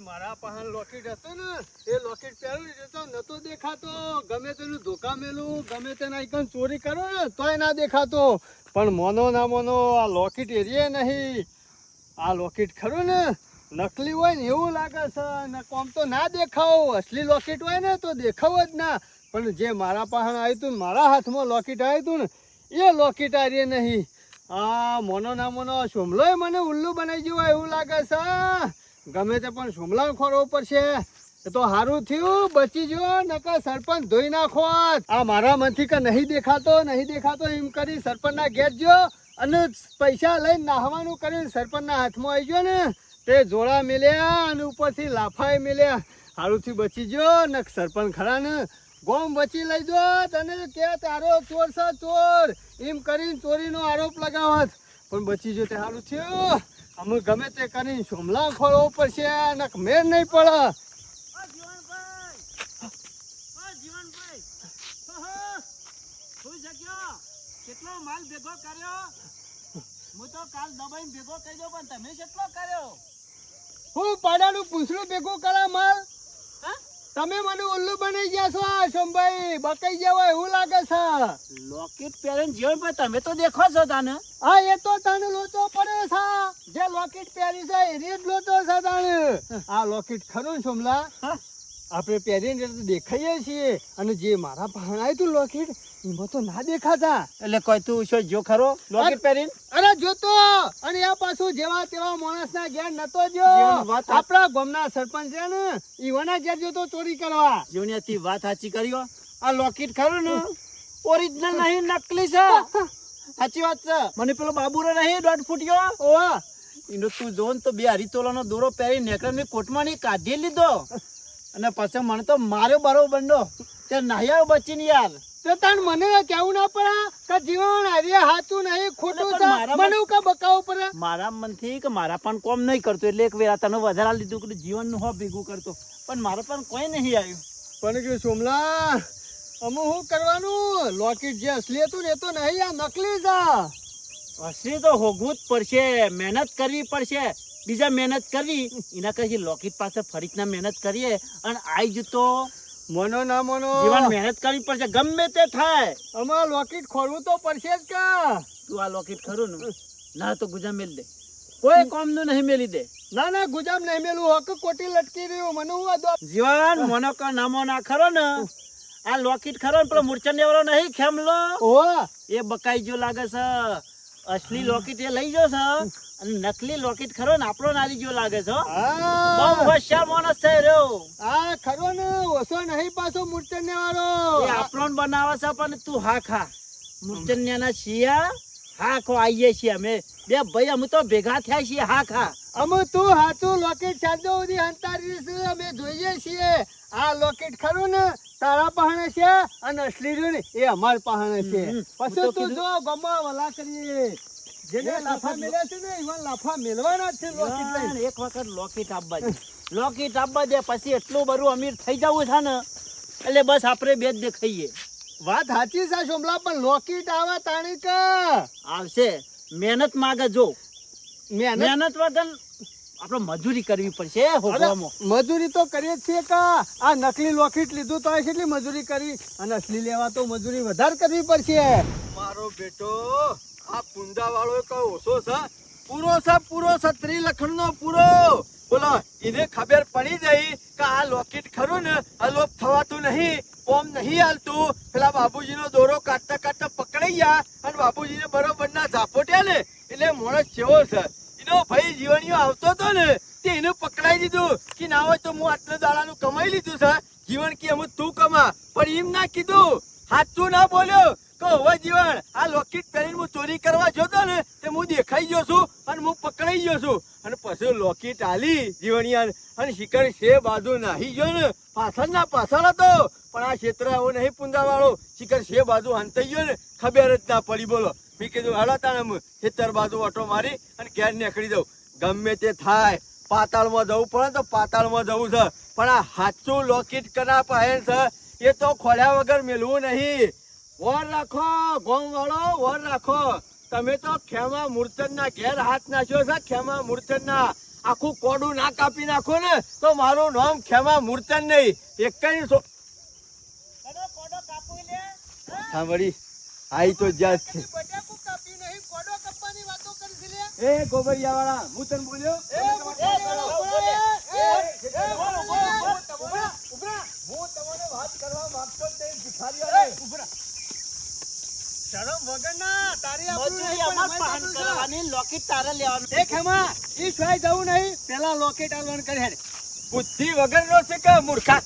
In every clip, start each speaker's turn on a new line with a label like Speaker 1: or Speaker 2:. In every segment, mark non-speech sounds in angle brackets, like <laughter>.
Speaker 1: મારા પાસે લોકેટ હતું ને, એ લોકેટ પહેર્યું એ નતો દેખાતો. ગમે તેનું ધોકા મેલું, ગમે તેના એકન ચોરી કરો ને, તોય ના દેખાતો. પણ મોનો ના મોનો આ લોકેટ એરિયે નહીં. આ લોકેટ ખરું ને, નકલી હોય ને એવું લાગે છે ને કોમ તો ના દેખાવ. અસલી લોકેટ હોય ને તો દેખાવ જ ના. પણ જે મારા પાસે આવ્યું હતું મારા હાથમાં લોકેટ આવ્યું હતું ને, એ લોકેટ આરીએ નહીં. આ મોનો ના મોનો સોમલોય મને ઉલ્લુ બનાવી જેવો એવું લાગે છે. ગમે તે પણ સોમલા ખોરવો પડશે. એ તો સારું થયું, બચી ગયો, નકર સરપંચ ધોઈ નાખો આ મારા મનથી કે નહીં દેખાતો નહીં દેખાતો, એમ કરી સરપંચના ઘેર ગયો અને પૈસા લઈને નાહવાનું કરીને સરપંચના હાથમાં આવી ગયો ને. તે જોડા મેલ્યા અને ઉપરથી લાફાએ મેલ્યા. સારુંથી બચી ગયો ને સરપંચ ખરા ને. ગોમ બચી લઈ જો તને કે તારો ચોર છે ચોર. એમ કરીને ચોરીનો આરોપ લગાવત. પણ બચી જો તે સારું થયું. અમે ગમે તે કરીને સોમલા ખોળવો પડશે અને મેર નહીં પડે
Speaker 2: કેટલો માલ ભેગો કર્યો હું તો કાલ દબાઈને ભેગો કહી દઉં પણ તમે કેટલો કર્યો
Speaker 1: હું પાડાનું પૂછડું ભેગું કરા માલ? તમે મને ઉલ્લુ બની ગયા છો આ સોમભાઈ બકાઈ ગયા હોય એવું લાગે છે.
Speaker 2: લોકેટ પહેરીને જીવનભાઈ તમે તો દેખો છો તાને.
Speaker 1: હા એ તો તને લોચો પડે છે. જે લોકેટ પહેરી છે એ જ લોચો છે તને. આ લોકેટ ખરું સોમલા
Speaker 2: હા?
Speaker 1: આપણે પહેરીને તો દેખાઈએ છીએ. અને જે મારા ભણાય તું લોકેટ એમાં તો ના દેખાતા.
Speaker 2: એટલે કોઈ તું શું જો ખરો? લોકેટ પહેરીને?
Speaker 1: અરે જોતો! અને આ પાછું જેવા તેવા માણસ ના ઘેર નતો જો.
Speaker 2: વાત
Speaker 1: આપણા ગામના સરપંચ છે ને ઈવાના ઘેર જોતો ચોરી કરવા.
Speaker 2: જોનિયાથી વાત સાચી કર્યો આ લોકેટ ખરું ને? ઓરિજિનલ નહીં નકલી છે. સાચી વાત છે. મને પેલો બાબુરો નહીં દોઢ ફૂટ્યો
Speaker 1: ઓવા
Speaker 2: એનો તું જોન તો બે હરિતોલાનો દોરો પહેરી નેકર મેં કોટમાં ની કાઢી લીધો. અને પછી મને તો માર્યો બરોબર નો તે નાહ્યા બચીને યાર.
Speaker 1: તો તને મને કેવું ના પડે? કે જીવન હરી હાચું નહીં ખોટું છે? મને કે બકાવું પડે.
Speaker 2: મારા મનથી કે મારા પણ કોમ નહીં કરતો એટલે એક વેરા તને વધારા લીધું કે જીવનનું હો ભેગું કરતો. પણ મારા પણ કોઈ નહીં આવ્યું.
Speaker 1: પણ કે સોમલા અમે શું કરવાનું? લોકેટ જે અસલી હતું ને એ તો નહીં આ નકલી જા
Speaker 2: અસલી તો હોગવું જ પડશે મહેનત કરવી પડશે. બીજા મહેનત કરવી એના કરતી લોકેટ પાસે ફરીકના મહેનત કરીએ અને આઈ જતો
Speaker 1: મનો ના મનો.
Speaker 2: જીવન મહેનત કરવી પડશે. ગમે તે થાય.
Speaker 1: અમાર લોકેટ ખોલવું તો પડશે જ કા?
Speaker 2: તું આ લોકેટ ખરું ને ના તો ગુજા મેલ દે. કોઈ કોમનું નહીં મેલી દે.
Speaker 1: ના ના ગુજામ નહીં મેલું. હક કોટી લટકી રહ્યું. મને હું
Speaker 2: જીવન મનો કા નામો ના ખરો ને. આ લોકેટ ખરો ને પેલો મૂર્છન વાળો નહીં ખેમલો?
Speaker 1: ઓ
Speaker 2: એ બકાઈ જો લાગે છે. અસલી લોકેટ એ લઈ જો છે અને નકલી લોકેટ ખરો ને આપણો નાલી જો લાગે છે બહુ હોશિયાર માણસ છે રહ્યો
Speaker 1: આ ખરો ને ઓછો નહીં પાછો મૂર્ચન્ય વાળો
Speaker 2: એ આપણો બનાવે છે પણ તું હા ખા. મૂર્ચન્ય ના શિયા હા ખો આવીએ છીએ અમે. બે ભાઈ અમે તો ભેગા થયા છીએ હા ખા.
Speaker 1: અમે તું હાથું લોકેટ સાંજો સુધી હંતારી અમે જોઈએ છીએ. આ લોકેટ ખરું ને તારા પહાણે છે અને અસલી રહ્યું ને એ અમાર પહાણે છે. પછી
Speaker 2: તું
Speaker 1: જો ગમા વલા કરીએ. જેને લાફા મેળ્યા છે ને એવા લાફા મેળવાના છે લોકેટ લઈને.
Speaker 2: એક વખત લોકેટ આપવા દે. <laughs> લોકેટ આપવા દે પછી એટલું બધું અમીર થઈ જવું છે ને એટલે બસ આપણે બે જ દેખાઈએ.
Speaker 1: વાત સાચી છે સોમલા પણ લોકેટ આવા તાણી કા?
Speaker 2: આવશે. મહેનત માગે જો.
Speaker 1: મહેનત
Speaker 2: વગર આપણે મજૂરી કરવી પડશે
Speaker 1: મજૂરી તો કરીએ જ છીએ કા આ નકલી લોકેટ લીધું તો કેટલી મજૂરી કરી અને અસલી લેવા તો મજૂરી વધારે કરવી પડશે. મારો બેટો આ પુંજા વાળો એક ઓછો છે. પૂરો છે પૂરો છે ત્રિલખણ નો પૂરો. બોલો એને ખબર પડી જઈ કે આ લોકેટ ખરું ને આ લોપ થવાતું નહીં કોમ નહીં હાલતું પેલા બાબુજીનો દોરો કાઢતા કાઢતા પકડાઈ ગયા અને બાબુજીને બરોબર ના ઝાપોટ્યા ને એટલે માણસ કેવો છે એનો ભાઈ જીવણીઓ આવતો હતો ને તે એને પકડાઈ દીધું કે ના હોય તો હું આટલા દાડાનું કમાઈ લીધું છે. જીવન કે અમે તું કમા. પણ એમ ના કીધું. સાચું ના બોલ્યો. કે હવે જીવન, આ લોકેટ પહેરીને હું ચોરી કરવા જતો ને, તે હું દેખાઈ ગયો છું અને હું પકડાઈ ગયો છું. અને પછી લોકેટ આલી, જીવણિયા અને શિખર છે બાજુ નાહી ગયો ને પાછળ ના પાછળ હતો. પણ આ ક્ષેત્ર એવો નહીં પુંજા વાળો શિખર છે બાજુ હંતાઈ ગયો ને, ખબર જ ના પડી, બોલો. મેં કીધું, હાલો તાણે ખેતર બાજુ ઓટો મારી અને ઘેર નીકળી દઉં ગમે તે થાય. પાતાળમાં જવું પડે તો પાતાળમાં જવું છે. પણ આ સાચું લોકેટ કરા પહેન છે એ તો ખોલ્યા વગર મેળવું નહીં. વોર રાખો ગોમ વાળો વોર રાખો. તમે તો ખેમા મૂર્છન ના ઘેર હાથ નાખ્યો છે ખેમા મૂર્છન ના
Speaker 3: આખું કોડું ના કાપી નાખો ને તો મારું નામ ખેમા મૂર્તન નહીં. એક કઈ? સાંભળી આઈ તો જ્યાં જ છે એ ગોબરિયા વાળા હું તને બોલ્યો. હું તમને વાત કરવા માંગતો
Speaker 1: તારી
Speaker 2: મજૂરી અમાર પાન કરવાની, લોકેટ તારે લેવાનું.
Speaker 1: એક ખેમા ઈ જવું નહીં પેલા લોકેટ આલવાનું કરે હેડ.
Speaker 3: બુદ્ધિ વગરનો છે કે મૂર્ખા.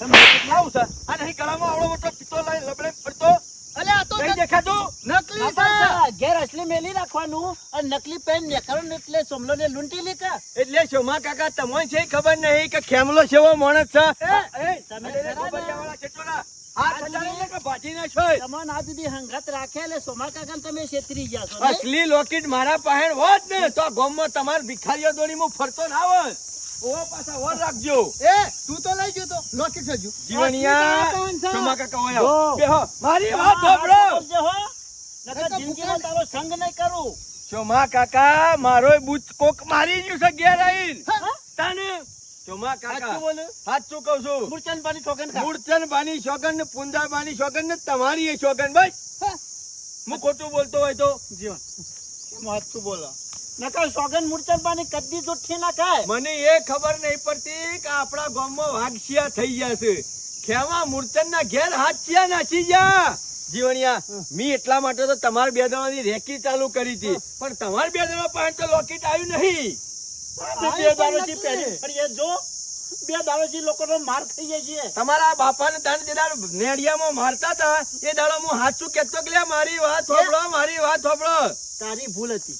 Speaker 3: તમે કેટલાવું છે આ નહીં ગળામાં આવડો મોટો પિત્તો લઈ લબડે ફરતો
Speaker 1: અલે આ તો
Speaker 3: દેખાતું?
Speaker 1: નકલી
Speaker 2: ખબર
Speaker 1: છે.
Speaker 2: ઘેર અસલી મેલી રાખવાનું. અને નકલી પેન નેકરો ને એટલે સોમલો ને લૂંટી લે
Speaker 3: એટલે સોમા કાકા તમને છે ખબર નહીં કે ખેમલો સેવો માણસ છે?
Speaker 2: તમે
Speaker 3: અરે રે, અસલી લોકેટ મારા પાસે હોત ને તો ગામમાં તમાર ભિખારીઓ દોડી હું ફરતો ના હોત. ઓવો પાછા વર રાખજો.
Speaker 1: એ તું તો લઈ ગયો લોકેટ સજુ
Speaker 3: જીવણિયા
Speaker 1: અસલી તો આ
Speaker 3: શોમા કાકા હોય. બેહો. મારી વાત સાંભળો.
Speaker 2: હા, બોલજો હો. નકર
Speaker 1: નકર
Speaker 2: જિંદગીમાં તારો સંગ નહીં કરું.
Speaker 3: શોમા કાકા મારો બુચ કોક મારી ગયું છે ઘેર આઈને.
Speaker 2: હા?
Speaker 3: તાને શોમા કાકા
Speaker 2: સાચું
Speaker 3: સાચું કહું છું.
Speaker 2: મૂર્છન પાણી છોકન ખા.
Speaker 3: બાની શોગન ને પુંજા બાની શોગન ને તમારી એ શોગન ભાઈ. હું. ખોટું બોલતો હોય તો?
Speaker 2: જીવન. એમાં બોલો? નકર સોગન મૂર્છન પાણી કદી જુઠ્ઠી ના ખાય.
Speaker 3: મને એ ખબર નહીં પડતી કે આપણા ગામમાં વાઘશિયા થઈ ગયા છે. ખેવા મૂર્ચન ના ઘેર હાથિયા નાસી ગયા. જીવણિયા મી એટલા માટે તો તમારા બે દવાની રેકી ચાલુ કરી હતી. પણ તમારા બે દવા પાસે તો લોકેટ આવ્યું નહીં.
Speaker 2: બે દાડોથી પહેલી ફરીએ જો. બે દાડોથી લોકોનો માર ખાઈએ છીએ
Speaker 3: તમારા બાપાને તાણ જે દાડો નેડિયામાં મારતા હતા. એ દાડો હું હાચું કહેતો કે લે મારી વાત સાંભળો મારી વાત સાંભળો
Speaker 2: તારી ભૂલ હતી.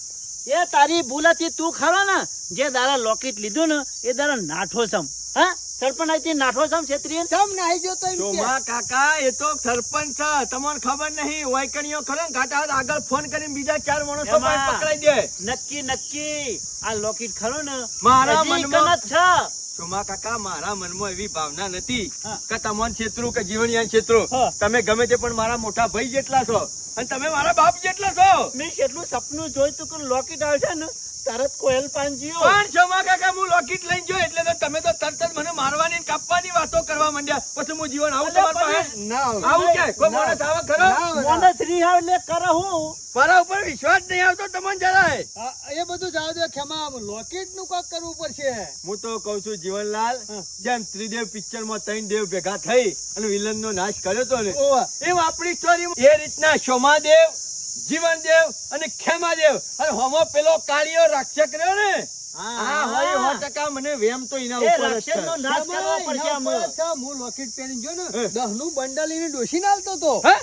Speaker 2: એ તારી ભૂલ હતી તું ખરો ને? જે દારા લોકેટ લીધું ને એ દારા નાઠો સમ હા? સરપંચ આઈથી નાઠો સમ છેત્રી
Speaker 1: તમ નાહી ગયો તો એમ કે.
Speaker 3: ચોમા કાકા એ તો સરપંચ છે. તમને ખબર નહીં વાયકણીઓ ખરો ને ઘાટા આગળ ફોન કરીને બીજા ચાર માણસો. પકડાઈ દે.
Speaker 2: નક્કી નક્કી. આ લોકેટ ખરો ને
Speaker 3: મારા મનમાં-
Speaker 2: છે.
Speaker 3: ચોમા કાકા મારા મનમાં એવી ભાવના નથી. કે તમને છેતરું કે જીવનયાન છેતરું. તમે ગમે તે પણ મારા મોટા ભાઈ જેટલા છો અને તમે મારા બાપ જેટલા છો.
Speaker 2: મેં કેટલું સપનું જોયું તું કે લોકેટ આવશે ને તરત કોયલ પાંજીઓ.
Speaker 3: પણ ચોમા કાકા હું લોકેટ લઈને જો એટલે તો તમે તો તરત જ મને મારવાની કાપવાની વાતો કરવા માંડ્યા. પછી હું જીવન આવું
Speaker 2: અલ્યા,
Speaker 3: પાસે?
Speaker 1: ના આવું
Speaker 3: કે કોઈ. માણસ આવે ખરો?
Speaker 1: ના આવે.
Speaker 2: શ્રી હાવ લે કરો હું.
Speaker 3: મારા ઉપર વિશ્વાસ નહીં આવતો તમને જરાય.
Speaker 1: એ બધું જાવ દે ખેમા લોકેટનું કાક કરવું પડશે.
Speaker 3: હું તો કઉ છું જીવનલાલ જેમ ત્રિદેવ પિક્ચરમાં ત્રણ દેવ ભેગા થઈ અને વિલન નો નાશ કર્યો તો ને એમ આપણી સ્ટોરી એ રીતના સોમાદેવ જીવનદેવ અને ખેમાદેવ. અને હોમો પેલો કાળિયો રાક્ષક રહ્યો ને? હા હોય સો ટકા મને વેમ તો એના ઉપર જ
Speaker 2: રાક્ષસનો નાશ કરવો પડશે
Speaker 1: એના
Speaker 2: અમે
Speaker 1: ઉપર છે, હું લોકેટ પહેરીને ગયો ને
Speaker 3: હે.
Speaker 1: દહનું બંડલ લઈને ડોશી નાલતો તો.
Speaker 3: હે?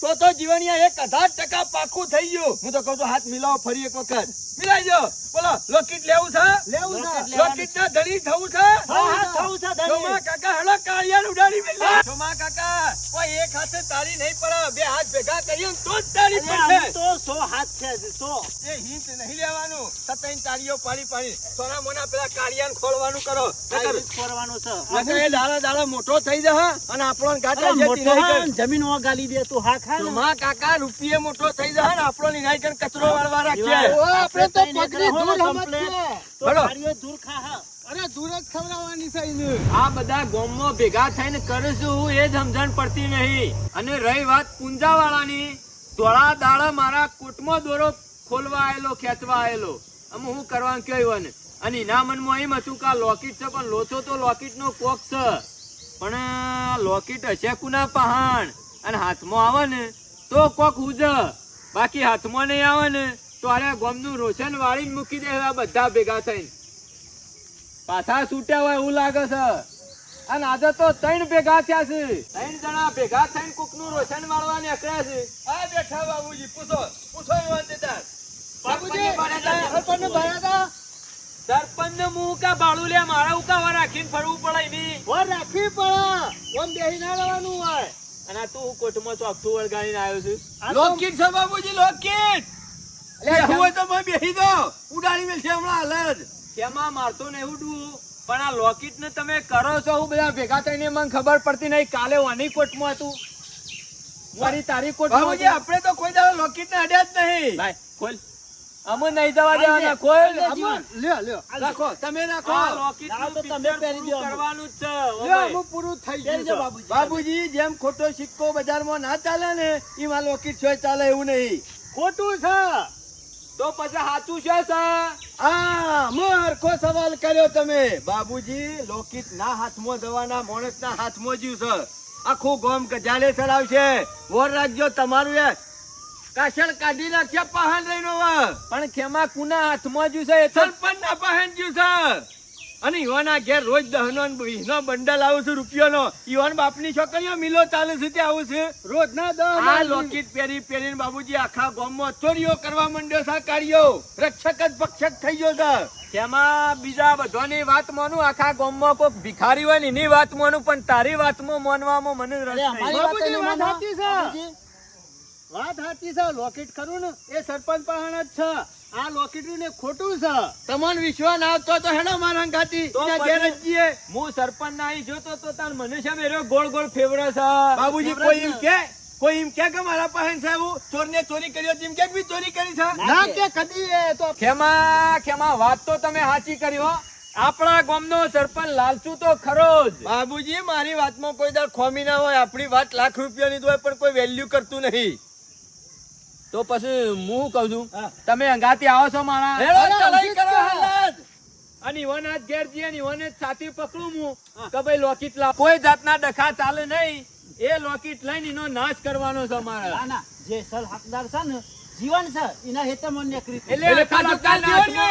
Speaker 3: તો તો જીવનિયા એક હજાર પાકું થઈ ગયું. હું તો કહું છું હાથ મિલાવો ફરી એક વખત. મિલાઈ દો બોલો લોકેટ લેવું છે?
Speaker 1: લેવું છે.
Speaker 2: લોકેટ
Speaker 3: લોકેટ ના ધણી થવું છે?
Speaker 2: હા હા થવું છે ધણી.
Speaker 3: સોમા કાકા હેડો કાળિયાને ઉડાડી મેલ્યા. સોમા કાકા કોઈ એક હાથે તાળી નહીં પડે. બે હાથ ભેગા કરીએ તો જ
Speaker 2: તારી
Speaker 3: પડશે.
Speaker 2: તો સો હાથ છે સો.
Speaker 3: એ હિંટ નહીં લેવાનું. સતાઈને તારીઓ પાડી પાડી સોના મોના પેલા કાળિયાને ખોલવાનું કરો.
Speaker 2: આ
Speaker 3: નકર-
Speaker 2: રીત છે.
Speaker 3: એ દાડા દાડા મોટો થઈ જશે અને આપણો ગાટા
Speaker 2: અરે
Speaker 3: જે
Speaker 2: મોટો
Speaker 3: તિરાઈ
Speaker 2: હા,
Speaker 3: કર.
Speaker 2: જમીનમાં ગાલી દે તું હા ખા ને.
Speaker 3: કાકા રૂપિયે મોટો થઈ જશે ને આપણો નિરાય કરીને કચરો વાળવા રાખીએ.
Speaker 1: ઓ, આપણે તો
Speaker 2: આપણે
Speaker 1: દૂર હમત છે.
Speaker 2: ગાડીઓ દૂર ખા
Speaker 1: અરે દૂર જ ખવડાવવાની છે
Speaker 3: આ બધા ગામમાં ભેગા થઈને કરીશું એ જ સમજણ પડતી નહીં. અને રહી વાત પુંજાવાળાની. ધોળા દાડા મારા કોટમાં દોરો ખોલવા આયેલો ખેંચવા આયેલો અમે હું કરવાનું કહ્યું ને? અને એના મનમાં એમ હતું કે આ લોકેટ છે, પણ લોચો તો લોકેટ નો કોક છે. પણ લોકેટ હશે કુના પહાણ? અને હાથમાં આવે ને, તો કોક ઉજ. બાકી હાથમાં નહીં આવે ને, તો અરે ગોમનું રોશન વાળીને મૂકી દે બધા ભેગા થઈને. પાછા છૂટ્યા હોય એવું લાગે છે. અને આજે તો ત્રણ ભેગા થયા છે. ત્રણ જણા ભેગા થઈને કોકનું રોશન વાળવા નીકળ્યા છે. આ બેઠા બાબુજી, પૂછો પૂછો એ વાત તાર
Speaker 1: બાપુજી,
Speaker 3: સરપંચને ભર્યા તા.
Speaker 1: સરપંચને ભર્યા તા.
Speaker 3: સરપંચને મું કા બાળું લે મારા ઉકાવા રાખીને ફરવું પડે એની.
Speaker 1: વર રાખવી પડે. ઓમ બેહી ના રહેવાનું હોય.
Speaker 3: અને તું કોટમાં ચોકઠું વળગાડીને આવ્યો છે. લોકીટ છે બાબુજી લોકીટ
Speaker 1: અલ્યા,
Speaker 3: તો ભાઈ બેહી દો. ઉડાડી મેલશે હમણાં હાલ જ. એમાં મારતો નહીં ઉડવું પણ આ લોકેટ ને તમે કરો છો. હું બધા ભેગા થઈને મને ખબર પડતી નહીં કાલે વાની કોટમાં હતું. મારી તારી કોટમાં
Speaker 4: બાબુજી આપણે તો કોઈ દાડો લોકેટ ને અડ્યા જ નહીં.
Speaker 3: લાય ખોલ.
Speaker 4: અમે નહીં જવા દેવાના કોઈ
Speaker 3: લ્યો લ્યો. રાખો તમે રાખો.
Speaker 2: તો તમે પહેરી દો.
Speaker 4: કરવાનું જ છે.
Speaker 3: આમાં પૂરું થઈ ગયું છે.
Speaker 2: બાબુજી.
Speaker 3: બાબુજી જેમ ખોટો સિક્કો બજારમાં ના ચાલે ને એમાં લોકેટ છો ચાલે એવું નહીં.
Speaker 1: ખોટું છે.
Speaker 4: તો પછી સાચું છે સર?
Speaker 3: આ મૂર્ખો સવાલ કર્યો તમે. બાબુજી લોકિત ના હાથમાં જવાના માણસના હાથમાં જ્યું છે. આખું ગોમ ગજાલે ચડાવશે. વોર રાખજો તમારું એ કાશળ કાઢી નાખ્યા પહાણ રહીનો
Speaker 4: પણ ખેમા કુના હાથમાં જ્યું છે એ
Speaker 3: સરપંચ ના પહાણ જ્યું છે. અને યુવાના ઘેર રોજ દહનો ને વીસનો બંડલ આવું છું રૂપિયાનો. યુવાન બાપની છોકરીઓ મિલો ચાલુ છે ત્યાં આવું છે.
Speaker 1: રોજ ના
Speaker 3: આ લોકિત પહેરી પહેરીને બાબુજી આખા ગામમાં ચોરીઓ કરવા માંડ્યો છે કાર્યો રક્ષક જ ભક્ષક થઈ ગયો છે.
Speaker 4: તેમાં બીજા બધાની વાત માનું આખા ગામમાં કોઈક ભિખારી હોય ને એની વાત માનું પણ તારી વાતમાં માનવામાં મને રસ
Speaker 2: વાત.
Speaker 1: સાચી છે. લોકેટ ખરું ને? એ સરપંચ પહાણ જ છે. આ લોકેટ ને ખોટું છે.
Speaker 3: તમને વિશ્વાસ ના આવતો તો હેડો મારા ઘાટી
Speaker 4: તો
Speaker 3: એના
Speaker 4: પછી-
Speaker 3: ઘેર જ જઈએ.
Speaker 4: હું સરપંચ ના અહીં જોતો તો તાર મને છે મેરો ગોળ ગોળ ફેવરે છે?
Speaker 3: બાબુજી કોઈ એમ કે? કોઈ એમ કે કે મારા પાસે સાહેબ ચોર ને ચોરી કર્યો એમ કે બી ચોરી કરી છે?
Speaker 1: ના કે. કદી એ તો
Speaker 4: ખેમા ખેમા વાત તો તમે સાચી કરી હો. આપણા ગામનો સરપંચ લાલચુ તો ખરો જ.
Speaker 3: બાબુજી મારી વાતમાં કોઈ દર ખોમી ના હોય. આપણી વાત લાખ રૂપિયાની તો હોય પણ કોઈ વેલ્યુ કરતું નહીં.
Speaker 4: તો પછી હું કહું છું? તમે અંગાતી આવો છો મારા. અને ઈવન આજ ઘેર જઈએ ને ઈવન જ પકડું હું કે ભાઈ લોકેટ લાવ કોઈ જાતના ડખા ચાલે નહીં. એ લોકેટ લઈને એનો નાશ કરવાનો છે મારા
Speaker 2: ના, ના, જે સર હકદાર છે ને જીવન છે એના હેતમાં નીકળી છે.
Speaker 4: એટલે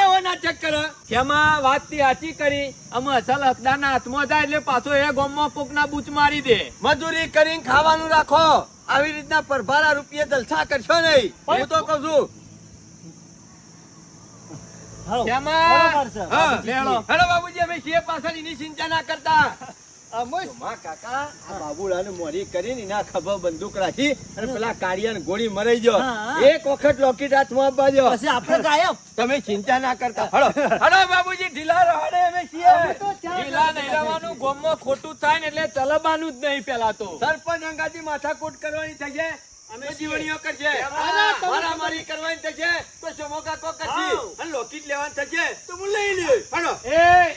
Speaker 3: એવો નાટક કરે.
Speaker 4: ખેમા વાતથી સાચી કરી અમે અસલ હકદારના હાથમાં જાય એટલે પાછો એ ગામમાં કોકના બૂચ મારી દે.
Speaker 3: મજૂરી કરીને ખાવાનું રાખો. આવી રીતના પરભારા રૂપિયા જલસા કરશો નહીં. હું તો કહું છું.
Speaker 2: હેલો બાબુજી.
Speaker 3: અમે છીએ પાછળ એની ચિંતા ના કરતા. કાકા આ બાબુલાને મોરી કરીને એના ખભા બંદૂક રાખી અને પેલા કાળિયાને ગોળી મરાઈ ગયો એક વખત લોકેટ હાથમાં આપવા દ્યો.
Speaker 2: પછી આપણે ગાયબ
Speaker 3: તમે ચિંતા ના કરતા. હળો હળો બાબુજી ઢીલા રહો અમે છીએ.
Speaker 4: ઢીલા નહીં રહેવાનું ગોમમાં ખોટું થાય ને એટલે ચલબાનું જ નહીં પેલા તો.
Speaker 3: સરપંચ અંગાથી માથાકૂટ કરવાની થશે અમે જીવણીઓ કરશે. મારામારી કરવાની થશે તો સમો કાકો કરશે. અને લોકેટ લેવાની થશે તો હું લઈ લઈશ. હળો.
Speaker 4: એ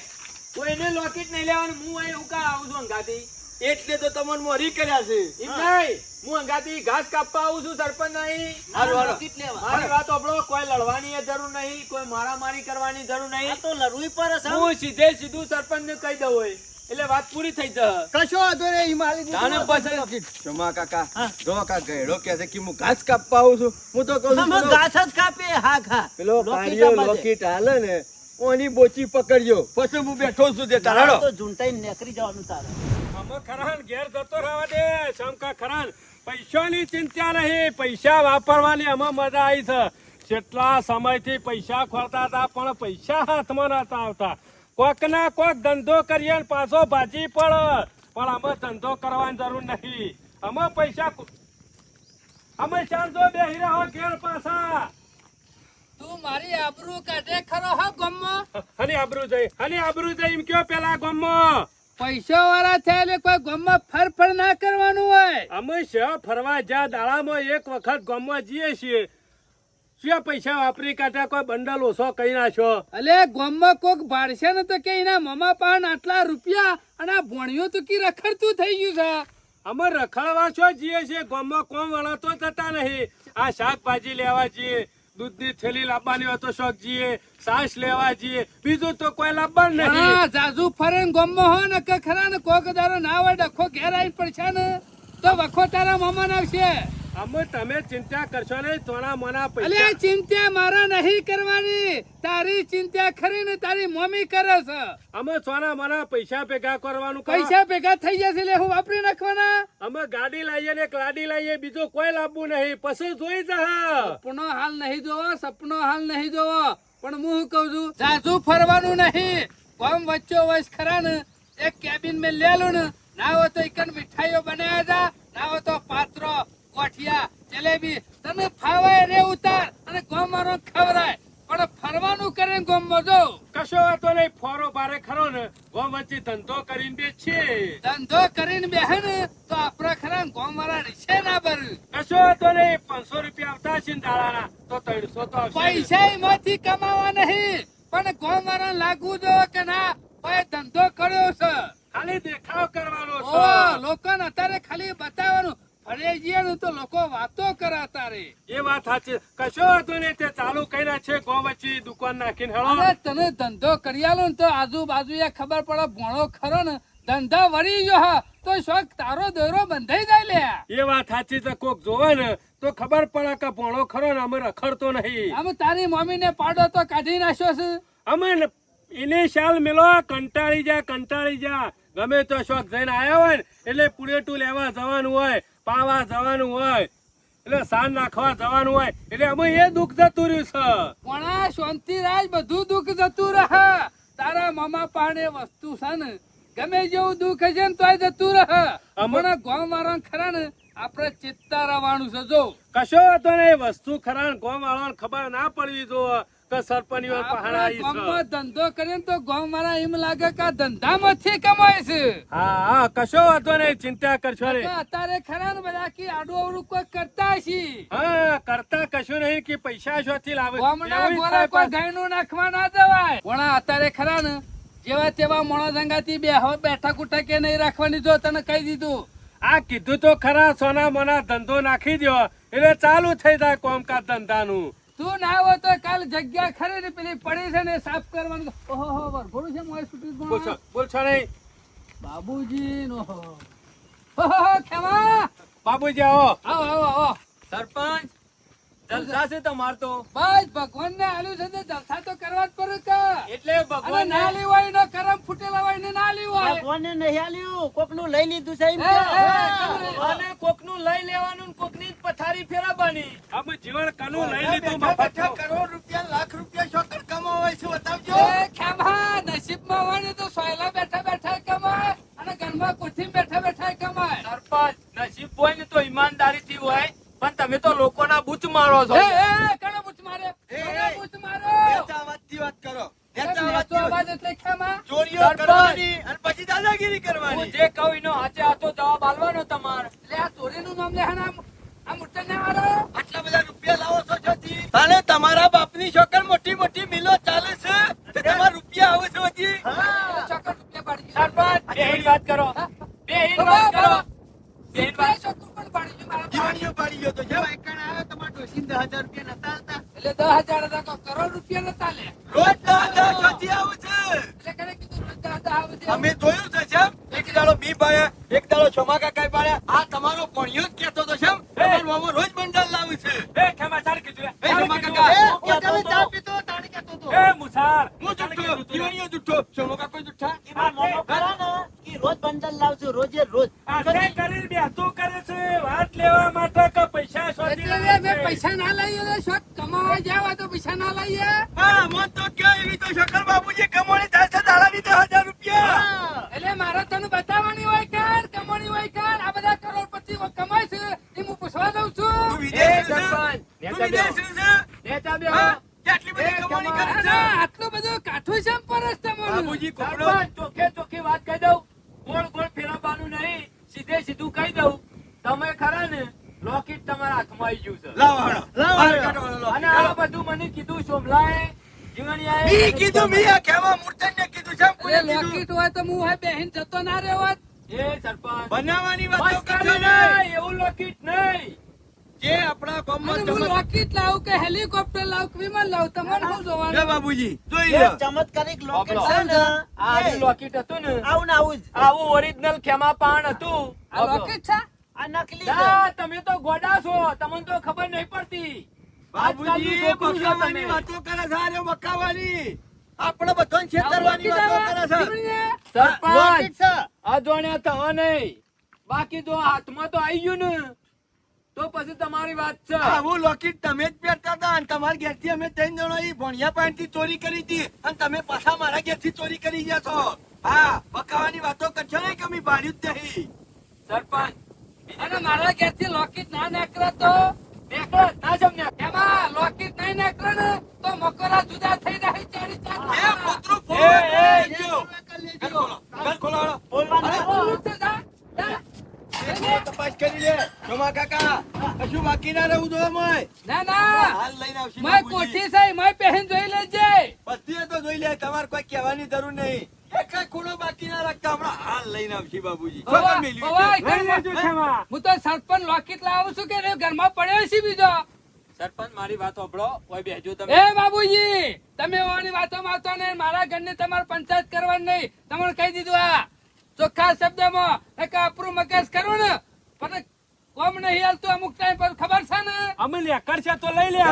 Speaker 4: કોઈને લોકેટ નહીં લેવાનું હું અહીં ઉકા આવું છું અંગાથી.
Speaker 3: એટલે તો તમને મોરી કર્યા છે.
Speaker 4: એમ નહીં હું અંગાથી ઘાસ કાપવા આવું છું સરપંચ નહીં. મારી વાત આપણો કોઈ લડવાની જરૂર નહીં કોઈ મારામારી કરવાની જરૂર નહીં.
Speaker 2: તો લડવી પર
Speaker 4: હું સીધે સીધું સરપંચ ને કહી દઉં હોય. એટલે વાત પૂરી થઈ જશે.
Speaker 1: કશો વાંધો રે હિમાલય
Speaker 4: તાણે પાસે
Speaker 3: ક્ષમા કાકા. જો કાકા ગયડો કે છે કે હું ઘાસ કાપવા આવું છું હું તો કહું છું
Speaker 2: ઘાસ જ કાપે હા, ખા
Speaker 3: પેલો.
Speaker 2: લોકેટ
Speaker 3: હાલે ને ઓની બોચી પકડજો. પછી હું બેઠો છું તે
Speaker 2: તારે.
Speaker 3: તારાડો
Speaker 2: તો ઝૂંટાઈને નીકળી જવાનું તારે.
Speaker 5: અમે ખરાન ઘેર જતો રહેવા દે શંકા ખરાન. પૈસાની ચિંતા નહીં પૈસા વાપરવાની અમે મજા આવી છે. કેટલા સમયથી પૈસા ખોરતા હતા પણ પૈસા હાથમાં નતા આવતા. કોક ના કોક ધંધો કરીએ ને પાછો ભાજી પડ. પણ અમે ધંધો કરવાની જરૂર નહીં. અમે પૈસા અમે ચાંદો બેહી રહો ઘેર પાછા.
Speaker 6: તું મારી આબરૂ કાઢે ખરો હા ગમ્મો?
Speaker 5: હની આબરૂ જઈ હની આબરૂ જઈ એમ કયો પેલા ગામમાં?
Speaker 6: પૈસા વાળા છે એટલે કોઈ ગમમાં ફર ફર ના કરવાનું હોય.
Speaker 5: અમે શ ફરવા જા દાડામાં એક વખત ગામમાં જઈએ છીએ. શું પૈસા વાપરી કાઢ્યા કોઈ બંડલ ઓછો કહી નાખ્યો
Speaker 6: અલે ગમમાં કોક ભાડશે ને તો કે એના મમા પાન આટલા રૂપિયા અને આ ભણ્યો તો કી રખડતું થઈ ગયું છે?
Speaker 5: અમે રખડવા છો જઈએ છીએ ગામમાં કોમ વાળા તો જતા નહીં. આ શાકભાજી લેવા જઈએ. દૂધની થેલી લાવવાની હોય તો શોખ જઈએ સાસ લેવા જઈએ બીજું તો કોઈ લાવવાનું નહીં.
Speaker 6: જાજુ ફરે ગમો હો ને કે ખરા ને કોક દારો ના હોય ડખો ઘેર આવીને પડશે ને, તો વખો તારા મમાન આવશે
Speaker 5: અમે તમે ચિંતા કરશો નહીં થોડા મના પૈસા.
Speaker 6: ચિંતા મારા નહીં કરવાની. તારી ચિંતા ખરી ને તારી મમ્મી કરે છે.
Speaker 5: અમે સોના મના પૈસા ભેગા કરવાનું
Speaker 6: પૈસા ભેગા થઈ જશે એટલે હું વાપરી નાખવાના?
Speaker 5: અમે ગાડી લાવીએ ને એક લાડી લાવીએ બીજું કોઈ લાવવું નહીં. પછી જોઈ જા.
Speaker 6: સપનો હાલ નહીં જોવો સપનો હાલ નહીં જોવો. પણ હું શું કઉ છું સાસુ ફરવાનું નહીં. કોમ વચ્ચો વચ ખરા ને એક કેબિન મેં લે લો ને. ના હોય તો એકન મીઠાઈઓ બનાવ્યા હતા ના હોય તો પાત્રો ગોઠિયા જલેબી તને ફાવાય રે ઉતાર અને ગોમારો ખવરાય. પણ ફરવાનું કરે ગોમ જો.
Speaker 5: કશો વાતો નહીં ફોરો બારે ખરો ને ગોમ વચ્ચે ધંધો કરીને બેચીએ
Speaker 6: ધંધો કરીને બેહે ને તો આપણા ખરા ગોમ વાળા રીસે ના બર.
Speaker 5: કશો વાતો નહીં પાંચસો રૂપિયા આવતા છે દાડાના તો ત્રણસો તો આવશે.
Speaker 6: પૈસા એમાંથી કમાવા નહીં પણ ગોમ વાળા લાગવું જો કે ના ભાઈ ધંધો કર્યો છે.
Speaker 5: ખાલી દેખાવ કરવાનો છે.
Speaker 6: લોકોને અત્યારે ખાલી બતાવવાનું ફરે જઈએ તો લોકો વાતો કરાતા રે.
Speaker 5: એ વાત સાચી. કશો વાતો નહીં તે ચાલુ કર્યા છે ગો વચ્ચે દુકાન નાખીને હેળો.
Speaker 6: અરે તને ધંધો કરી આલો ને તો આજુબાજુ એ ખબર પડે ભણો ખરો ને ધંધા વળી ગયો હા તો શોખ તારો દોરો બંધાઈ જાય લે.
Speaker 5: એ વાત સાચી તો કોક જોવે ને તો ખબર પડે કે ભણો ખરો ને અમે રખડતો નહીં.
Speaker 6: અમે તારી મમ્મી ને પાડો તો કાઢી નાખ્યો છે.
Speaker 5: અમે એને શાલ મેલો કંટાળી જા કંટાળી જા. ગમે તો શોખ જઈને આવ્યા હોય ને એટલે પુડેટું લેવા જવાનું હોય. પાવા જવાનું હોય એટલે સાન નાખવા જવાનું હોય એટલે અમે એ દુઃખ જતું રહ્યું છે.
Speaker 6: પણ શાંતિરાજ બધું દુઃખ જતું રહે. તારા મામા પાડે વસ્તુ છે ને ગમે જેવું દુઃખ છે ને તોય જતું રહે.
Speaker 5: અમ-
Speaker 6: ગોમ વાળા ખરા ને આપણે ચિત્તા રહેવાનું છે જો.
Speaker 5: કશો તો નહીં વસ્તુ ખરા ગોમ વાળાને ખબર ના પડવી જો સરપંચ પહાડા
Speaker 6: ધંધો તો ગામ વાળા એમ લાગે કે આ ધંધામાંથી કમાય છે.
Speaker 5: હા હા કશો વાતો નહીં ચિંતા કરશો નહીં.
Speaker 6: અત્યારે ખરા ને બધા કે આડું અવળું કોઈ કરતા હશી.
Speaker 5: હા કરતા કશું નહીં કે પૈસા શોથી લાવે.
Speaker 6: ગામના
Speaker 5: એવું
Speaker 6: કોઈ ગાયનું નાખવા ના દેવાય પણ અત્યારે ખરા ને જેવા તેવા મોણા સંગાથી બે હવે બેઠા કુઠા કે નહીં રાખવાની જો તને કહી દીધું.
Speaker 5: આ કીધું તો ખરા સોના મોના ધંધો નાખી દો એટલે ચાલુ થઈ જાય કોમકાજ ધંધાનું.
Speaker 6: તું ના આવો તો કાલ જગ્યા ખરી ને પેલી પડી છે ને સાફ કરવાનું ઓહો હો વરઘોડું છે મોય સુટી બોલ
Speaker 5: છો
Speaker 6: બોલ
Speaker 5: છો નહીં.
Speaker 6: બાબુજી નો હો હો, હો, ખેમા.
Speaker 5: બાબુજી આવો.
Speaker 6: આવો આવો આવો.
Speaker 4: સરપંચ જલસા છે તમાર તો
Speaker 6: બસ ભગવાન ને આલ્યું છે તો જલસા તો કરવા જ પડે કે
Speaker 4: એટલે ભગવાન
Speaker 6: ના હોય ને કરમ ફૂટેલા હોય ને ના લેવાય
Speaker 2: ભગવાનને નહીં આલ્યું કોકનું લઈ લીધું છે
Speaker 4: અને કોકનું લઈ લેવાનું કોકની પથારી ફેરવવાની
Speaker 5: અમે જીવન કનું લઈ લીધું મફતનું.
Speaker 3: કરોડ રૂપિયા લાખ રૂપિયા શોકર કમાવાય છે બતાવજો.
Speaker 6: એ નસીબ નસીબમાં હોય ને તો સોયલા બેઠા કમાય અને ઘરમાં કુઠી બેઠા બેઠા કમાય
Speaker 4: સરપંચ નસીબ હોય ને તો ઈમાનદારીથી હોય પણ તમે તો લોકોના બૂચ મારો છો.
Speaker 6: એ એ કણો બૂચ મારે? કણો બૂચ મારો?
Speaker 3: નેતા અવાજથી વાત કરો. નેતા વાત.
Speaker 6: અવાજ એટલે ખેમા.
Speaker 3: ચોરીઓ કરવાની અને પછી દાદાગીરી
Speaker 4: હું જે કહું એનો હાચે હાચો જવાબ આલવાનો તમારે.
Speaker 6: એટલે આ ચોરીનું નામ લે હે આમ આ મુઠ્ઠા ને મારો
Speaker 3: આટલા બધા રૂપિયા લાવો છો અને તમારા બાપની છોકર મોટી મોટી મિલો ચાલે છે તે તમારા રૂપિયા આવે છે હજી.
Speaker 6: ચોકર રૂપિયા પાડી
Speaker 4: સરપંચ બેહીન વાત કરો.
Speaker 6: બે
Speaker 4: વાત કરો
Speaker 6: બાબા.
Speaker 4: બેહીન
Speaker 6: રૂપિયા
Speaker 4: વાત
Speaker 6: ચોકર પણ પાડી ગયો મારા
Speaker 3: દિવાળીઓ પાડી ગયો તો જો એકણ આવ્યો દસ હજાર રૂપિયા નતા
Speaker 6: એટલે દસ હજાર હતા કરોડ રૂપિયા નતા લે
Speaker 3: રોજ દસ હજાર છોથી આવે છે
Speaker 6: એટલે કરે કીધું રોજ દસ હજાર આવે છે.
Speaker 3: અમે જોયું છે જેમ એક દાડો બી પાડ્યા એક દાડો છોમા કાકા પાડ્યા આ તમારો ભણ્યો જ કહેતો તો જેમ તમારો મામો રોજ બંડલ લાવે છે
Speaker 5: એ ખેમા ચાલ કીધું લે.
Speaker 3: એ
Speaker 5: ચાલ
Speaker 3: છોમા
Speaker 5: કીધું.
Speaker 3: કાકા
Speaker 2: એ તમે ચા
Speaker 3: પીતો તાણી કહેતો તો
Speaker 5: એ મુસાર
Speaker 3: હું જુઠ્ઠો દિવાળીઓ જુઠ્ઠો છોમા કાકો જુઠ્ઠા
Speaker 2: આ મોમો ખરા ને કે રોજ બંડલ લાવશું રોજે રોજ
Speaker 5: આ તે કરીને બેહતું કરે છે વાત લેવા માટે કે પૈસા શોધી
Speaker 6: એટલે
Speaker 5: લાવે
Speaker 6: મેં
Speaker 5: છે.
Speaker 6: પૈસા ના લઈએ તો શોખ કમાવા જાવ તો પૈસા ના લઈએ
Speaker 3: હા મત તો કે એવી તો શકર બાબુજી કમાણી થાય છે દાડાની દસ હજાર રૂપિયા
Speaker 6: એટલે મારે તને બતાવવાની હોય કાન કમાણી હોય કાન આ બધા કરોડપતિ કમાય છે એ હું પૂછવા દઉં
Speaker 3: તું
Speaker 6: છું
Speaker 3: વિદેશ છે
Speaker 4: સરપંચ
Speaker 3: તું વિદેશ છે
Speaker 4: નેતા બે
Speaker 3: હા કેટલી બધી કમાણી કરે
Speaker 6: અને
Speaker 3: છે
Speaker 6: આટલું બધું કાઠું છે તમારું
Speaker 3: બાબુજી કોપડો
Speaker 4: સરપંચ ચોખ્ખે વાત કહી દઉં. ગોળ ગોળ ફેરવવાનું નહીં. સીધે સીધું કહી દઉં. તમે ખરા ને? લોકેટ તમારા હાથમાં આવી ગયું છે.
Speaker 3: લાવો હાલો. લાવો
Speaker 4: અને આ બધું મને કીધું સોમલાએ જીવણિયાએ
Speaker 3: મી કીધું મી આ કહેવા મૂર્તન કીધું છે
Speaker 6: એટલે લોકેટ હોય તો હું હોય બેહીન જતો ના રહ્યો હોત
Speaker 4: એ સરપંચ.
Speaker 3: બનાવવાની વાત નહીં,
Speaker 4: એવું લોકેટ નહીં.
Speaker 3: જે આપણા ગામમાં
Speaker 6: હું લાવું કે હેલિકોપ્ટર લાવું કે વિમાન લાવું તમારે શું જોવાનું?
Speaker 3: બાબુજી જોઈ લો.
Speaker 2: ચમત્કારિક લોકેટ છે ને
Speaker 4: આ લોકેટ હતું ને.
Speaker 2: આવું ને આવું જ.
Speaker 4: આવું ઓરિજિનલ ખેમા પાન હતું.
Speaker 6: આ લોકેટ છે?
Speaker 2: આ નકલી
Speaker 4: ના, તમે તો ગોડા છો. તમને તો ખબર નહીં પડતી.
Speaker 3: બાબુજી બકાવાની વાતો. કરે છે બકાવાની આપણે બધો છેતરવાની વાતો કરે છે.
Speaker 4: સરપંચ અજોણ્યા થવા નહીં. બાકી જો હાથમાં તો આવી ગયું ને. તો પછી તમારી વાત છે
Speaker 3: આવું લોકેટ તમે જ પહેરતા હતા અને તમારા ઘેરથી અમે ત્રણ જણો એ ભણિયા પાસેથી ચોરી કરી હતી અને તમે પાછા મારા ઘેરથી ચોરી કરી ગયા છો હા બકાવાની વાતો કરશો ને કે અમે ભાડ્યું જ નહીં
Speaker 4: સરપંચ
Speaker 6: અને મારા ઘેરથી લોકેટ ના નીકળે તો
Speaker 4: નેકળો, ના સમજ્યા
Speaker 6: એમાં લોકેટ નહીં નીકળે ને તો મકોરા જુદા થઈ જાય
Speaker 3: એ
Speaker 4: એ, એ,
Speaker 6: બોલું
Speaker 3: તપાસ કરી લે. ચોમા કાકા કશું બાકી ના રહેવું જોઈએ મોય.
Speaker 6: ના ના.
Speaker 3: હાલ લઈને આવશે
Speaker 6: માય કોઠી છે માય પહેન જોઈ લેજે.
Speaker 3: બધી તો જોઈ લે તમારે કોઈ કહેવાની જરૂર નહીં. એક ખૂણો બાકી ના રાખતા. હમણાં હાલ લઈને આવશે બાબુજી
Speaker 6: ઓવા,
Speaker 3: ખબર મેલ્યું
Speaker 6: ઓવા,
Speaker 3: છે.
Speaker 5: લઈ લેજો ખેમા
Speaker 6: હું? તો સરપંચ લોકેટ લાવું છું કે ઘરમાં પડ્યો છે બીજો.
Speaker 4: સરપંચ મારી વાત સાંભળો. ઓય બેહજો તમે.
Speaker 6: એ બાબુજી તમે ઓની વાતો માતો ને મારા ઘરની તમારે પંચાયત કરવાની નહીં. તમારે કહી દીધું આ. ચોખ્ખા શબ્દમાં એક આપણું મગજ કરો ને પણ કોમ નહીં હાલતું અમુક ટાઈમ પર ખબર છે ને
Speaker 5: અમલ્યા લેકર તો લઈ લે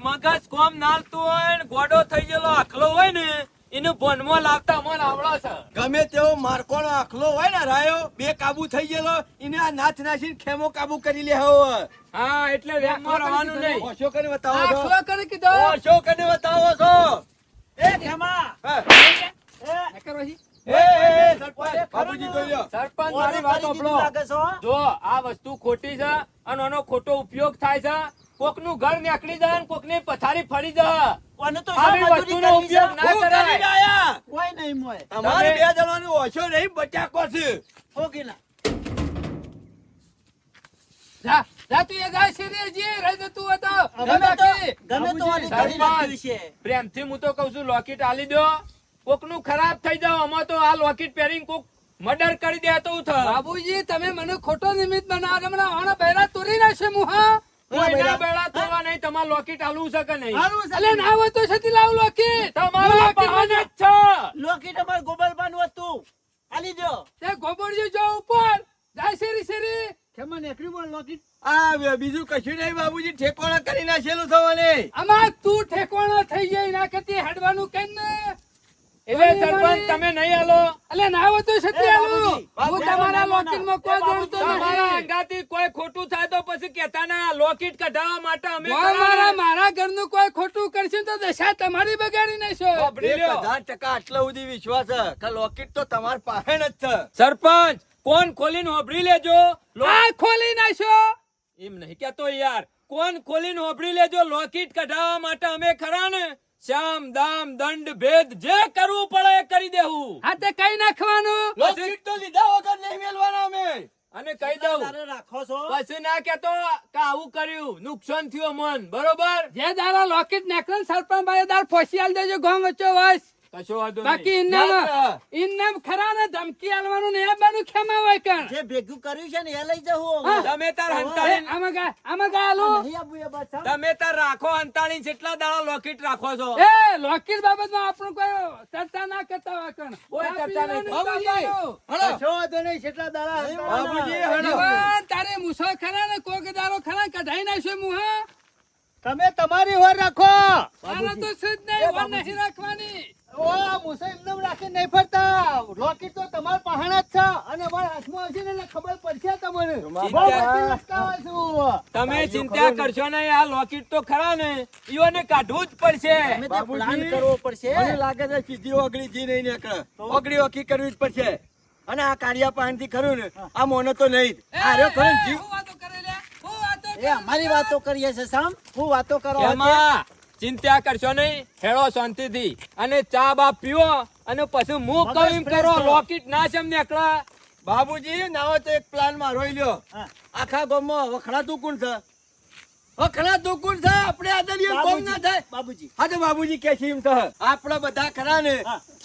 Speaker 4: મગજ કોમ નાલતું હોય ને ગોડો થઈ ગયેલો આખલો હોય ને એનું ભોનમાં લાવતા મન આવડો છે
Speaker 3: ગમે તેવો મારકોનો આખલો હોય ને રાયો બે કાબુ થઈ ગયેલો એને આ નાથ નાસીને ખેમો કાબુ કરી લે હવે
Speaker 4: હા એટલે વેમમાં રહેવાનું નહીં
Speaker 3: ઓછો કરી બતાવો છો
Speaker 6: આખલો કરી કીધો
Speaker 3: ઓછો કરી બતાવો છો
Speaker 2: એ ખેમા
Speaker 3: હા.
Speaker 6: કરો છી.
Speaker 3: એ, એ,
Speaker 4: જો આ વસ્તુ ખોટી છે અને આનો ખોટો ઉપયોગ થાય છે. કોકનું ઘર નીકળી જાય ને કોકની પથારી ફરી જાય.
Speaker 2: કોને તો
Speaker 4: આવી
Speaker 2: શા મજૂરી
Speaker 4: વસ્તુનો
Speaker 2: કરવી છે?
Speaker 4: ઉપયોગ ના
Speaker 3: હું
Speaker 4: કરાય.
Speaker 3: કરીને આયા.
Speaker 2: કોઈ નહીં મોય.
Speaker 3: તમારે
Speaker 4: તમે-
Speaker 3: બે જણાનો ઓછો નહીં બચાકો છે.
Speaker 2: ફોગી ના.
Speaker 6: જા જા તું એ જાય છે રે જી રહી જતું હતો
Speaker 2: ગમે તો
Speaker 6: બાકી.
Speaker 2: ગમે તો આની
Speaker 4: બાબુજી,
Speaker 2: ઘડી લાગતી છે.
Speaker 4: પ્રેમથી હું તો કઉ છું લોકેટ આલી દો. કોકનું ખરાબ થઈ જાવ આમાં તો આ લોકેટ પહેરીને કોક મર્ડર કરી દે તો થા
Speaker 6: બાબુજી તમે મને ખોટો નિમિત્ત બનાવો હમણાં આના બૈરા તોરી નાખશે મુહા
Speaker 4: કોઈના બેડા. થવા નહીં તમારે લોકેટ આલવું છે કે નહીં?
Speaker 2: સારું છે.
Speaker 6: ના હોય તો છતી લાવ લોકી
Speaker 4: તમારા બહાને જ છે.
Speaker 2: લોકેટ અમાર ગોબરબાનું હતું. આલી દો
Speaker 6: તે ગોબરજી જો ઉપર. જાય શેરી શેરી.
Speaker 3: ખેમા નેકરી બોલ લોકી આ બીજું કશું નહીં બાબુજી ઠેકોણા કરી નાખેલું થવાને
Speaker 6: આમાં તું ઠેકોણા થઈ જાય ના કરતી હેડવાનું કઈ ને?
Speaker 4: એટલે સરપંચ તમે નહીં હાલો.
Speaker 6: એટલે ના હોય તો
Speaker 2: એ
Speaker 6: હું તમારા લોકેટમાં કોઈ દોડતો
Speaker 4: તમારા અંગાથી કોઈ ખોટું થાય તો પછી કેતા ના લોકેટ કઢાવવા માટે અમે
Speaker 6: મારા. મારા ઘરનું કોઈ ખોટું કરશે તો દશા તમારી બગાડી નાખશો.
Speaker 3: હજાર ટકા આટલા સુધી વિશ્વાસ છે. કે લોકેટ તો તમારા પાસે જ છે.
Speaker 4: સરપંચ કોણ ખોલીને હોભળી લેજો?
Speaker 6: આ ખોલી નાખશો.
Speaker 4: એમ નહીં કેતો યાર. કોણ ખોલીને હોભળી લેજો? લોકેટ કઢાવવા માટે અમે ખરા ને? શ્યામ દામ દંડ ભેદ જે કરવું પડે એ કરી દેવું.
Speaker 6: હા તે કઈ નાખવાનું?
Speaker 3: લોકેટ તો લીધા વગર નહીં મેલવાના અમે.
Speaker 4: અને કહી દઉં
Speaker 2: રાખો છો.
Speaker 4: પછી ના કેતો કે આવું કર્યું નુકસાન થયું મન બરોબર?
Speaker 6: જે દારા લોકેટ નેકરન સરપંચ ભાઈ દાર ફોસી આલ દેજો ગામ વચ્ચે વસ.
Speaker 4: કશો વાંધો
Speaker 6: બાકી ઇન્નામ ઇન્નામ ખરા ને ધમકી આલવાનું ને એ બાનું ખેમા હોય કણ.
Speaker 2: જે ભેગું કર્યું છે ને એ લઈ જવું
Speaker 4: તમે તાર
Speaker 6: એ, આમાં ગા આમાં ગા આલું.
Speaker 2: નહીં આપવું એ બસ
Speaker 4: તમે તાર રાખો હંતાળી જેટલા દાડા લોકેટ રાખો છો.
Speaker 6: એ લોકેટ બાબતમાં આપણું કોઈ ચર્ચા ના કરતા હોય કણ.
Speaker 4: કોઈ ચર્ચા નહીં.
Speaker 6: બાબુજી
Speaker 3: કશો વાંધો નહીં કેટલા દાડા બાબુજી હળો.
Speaker 6: તારે મુસો ખરા ને કોક દારો ખરા કઢાઈ નાખ્યો મુહા
Speaker 3: તમે તમારી વાર રાખો.
Speaker 6: તો છે નહીં નહીં રાખવાની.
Speaker 3: ઓ મુસે એમનેમ રાખી નહીં ફરતા. લોકેટ તો તમાર પાસે જ છે. અને મારા હાથમાં આવશે ને ખબર પડશે તમને. બહુ વચ્ચે લટકાવા છું.
Speaker 4: તમે ચિંતા કરશો નહીં આ લોકેટ તો ખરા ને. ઈઓને કાઢવું જ પડશે.
Speaker 2: પ્લાન કરવો પડશે.
Speaker 3: મને લાગે છે સીધી ઓગળી જી નહીં નીકળે. ઓગળી ઓકી કરવી જ પડશે. અને આ કાળિયા પાણી ખરું ને આ મોનો તો નહીં જ. આ રહ્યો ખરો જીવ.
Speaker 6: વાતો કરે લે હું વાતો
Speaker 2: એ અમારી વાતો કરીએ છે સામ હું વાતો કરો
Speaker 4: એમાં ચિંતા કરશો નહીં હેળો શાંતિથી. અને ચા બા પીવો અને પછી મું કહું એમ કરો રોકેટ ના સેમ નીકળે.
Speaker 3: બાબુજી નાવો તો એક પ્લાનમાં રોઈ લ્યો.
Speaker 2: હા.
Speaker 3: આખા ગામમાં વખડાતું કોણ છે? વખણાતું કોણ છે આપણે આદરીય કોમ ના થાય.
Speaker 2: બાબુજી.
Speaker 3: હા તો બાબુજી કે છે એમ તો. આપણે બધા ખરા ને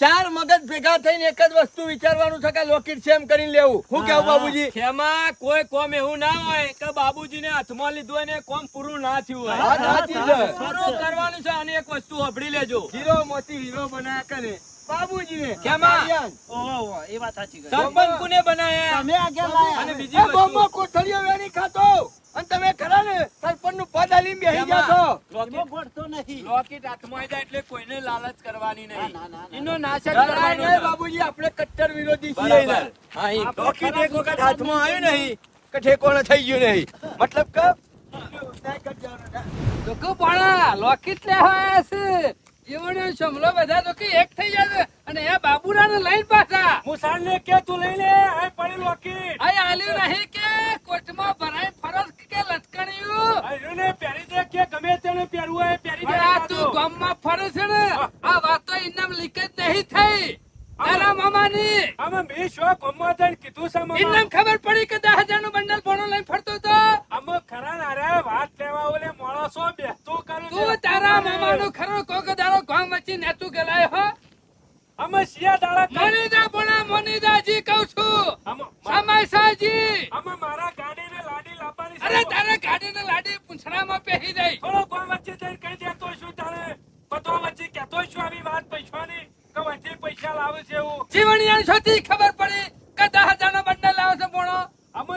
Speaker 3: ચાર મગજ ભેગા થઈને એક જ વસ્તુ વિચારવાનું છે કે લોકેટ સેમ કરીને લેવું. હું કેવું બાબુજી?
Speaker 4: એમાં કોઈ કોમ એવું ના હોય કે બાબુજીને હાથમાં લીધું હોય ને કોમ પૂરું ના થયું હોય.
Speaker 3: છે.
Speaker 4: પૂરું કરવાનું છે અને એક વસ્તુ અભડી લેજો.
Speaker 3: હીરો મોતી હીરો બનાયા કરે. બાબુજીને.
Speaker 4: કેમાં?
Speaker 2: ઓહો ઓહો, એ વાત સાચી કરી.
Speaker 4: સરપંચ કોને બનાયા?
Speaker 2: તમે આગળ લાયા?
Speaker 4: અને બીજી વસ્તુ.
Speaker 3: ગામમાં કોથળીઓ વેણી ખાતો. અને તમે ખરા ને સરપંચનું પદ આલીને બેસી ગયા છો?
Speaker 2: એમાં ગોઠતો નહીં.
Speaker 4: લોકેટ હાથમાં જાય એટલે કોઈને લાલચ કરવાની નહીં.
Speaker 2: ના, ના, ના.
Speaker 4: એનો નાશ કરવાનો
Speaker 3: બાબુજી આપણે કટ્ટર વિરોધી છીએ.
Speaker 4: હા, ઈ.
Speaker 3: એક વખત હાથમાં આવ્યું નહીં. કે ઠેકોણે થઈ ગયું નહીં. મતલબ કે
Speaker 6: લોકો પણ લોકેટ લે હોય છે જીવનનો સમલો બધા લોકો એક થઈ જાય અને એ બાબુરાને લઈને પાછા.
Speaker 5: મુસાને કે તું લઈ લે? આ પડી લોકેટ
Speaker 6: આ આલ્યું નહીં.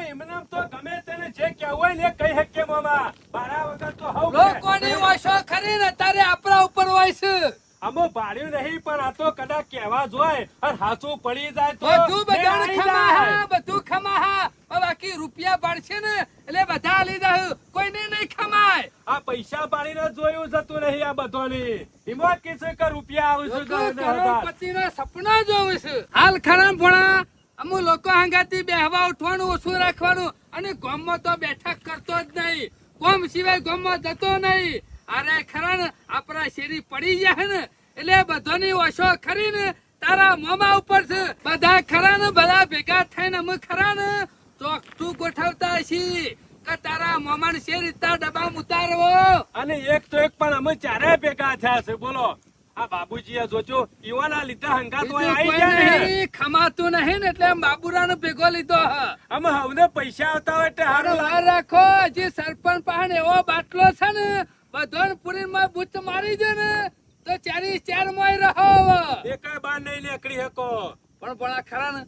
Speaker 5: એમને તો ગમે તેને જે કહેવું હોય ને કહી શકીએ મામા. મારા વગર તો હવ
Speaker 6: લોકોની વાસો ખરી ને તારે આપણા ઉપર હોય છે.
Speaker 5: આમાં ભાડ્યું નહીં પણ આ તો કદાચ કહેવા જોય અને હાથું પડી જાય તો
Speaker 6: બધું
Speaker 5: મેળ
Speaker 6: બધાને
Speaker 5: આવી
Speaker 6: ખમા
Speaker 5: જાય.
Speaker 6: હા બધું ખમા બાકી રૂપિયા પાડશે ને એટલે બધા લીધા કોઈને નહીં ખમાય.
Speaker 5: આ પૈસા પાડીને જોયું જતું નહીં આ બધોની. હિંમત કે છે કે રૂપિયા
Speaker 6: લોકો
Speaker 5: એને
Speaker 6: સપના જોવું છે. હાલ ખરા ભણા. અમુ લોકો હંગાથી બેહવા ઉઠવાનું, ઓછું રાખવાનું, અને ગામમાં તો બેઠક કરતો જ નહીં. ગોમ સિવાય ગામમાં જતો નહીં. અરે ખરા ને આપણા શેરી પડી જાય ને, એટલે બધાની ઓછો ખરી ને, તારા મોમા ઉપર છે. બધા ખરા ને બધા ભેગા થઈને અમે ખરા ને, ચોકઠું ગોઠવતા છીએ કે તારા મોમાને શેર રીતના ડબ્બા ઉતારવો.
Speaker 5: અને એક તો એક પણ અમે ચારે ભેગા થયા છે, બોલો. આ બાબુજી જોજો ઈવાના લીધા હંગાત હોય આવી ગયા ને
Speaker 6: ખમાતું નહીં ને એટલે બાબુરાનો ભેગો લીધો
Speaker 5: અમે હવને પૈસા આવતા હોય એટલે
Speaker 6: હારું વાર રાખો હજી સરપંચ પાસે એવો બાટલો છે ને બધો પુરીમાં બુચ મારી દે ને તો ચારી ચાર મોય રહો.
Speaker 5: એકાય બાર નહીં નીકળી શકો.
Speaker 6: પણ ખરા ને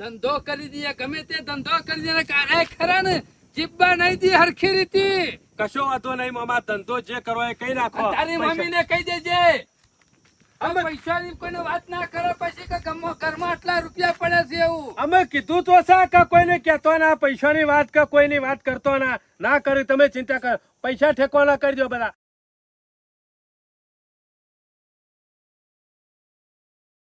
Speaker 6: ધંધો કરી દઈએ ગમે તે ધંધો કરી ને કારે ખરા ને જીબ્બા નહીં દી હરખી રીતી.
Speaker 5: કશો વાંધો નહીં મામા ધંધો જે કરો એ કઈ નાખો
Speaker 6: તારી મમ્મી ને કહી દેજે. આ પૈસાની કોઈને વાત ના કરે પછી કે ઘરમાં આટલા રૂપિયા પડે છે એવું.
Speaker 5: અમે કીધું તો સા કે કોઈને કહેતો ના પૈસાની વાત કે કોઈની વાત કરતો ના. ના કરી તમે ચિંતા કર. પૈસા ઠેકવાના કરી દો બધા.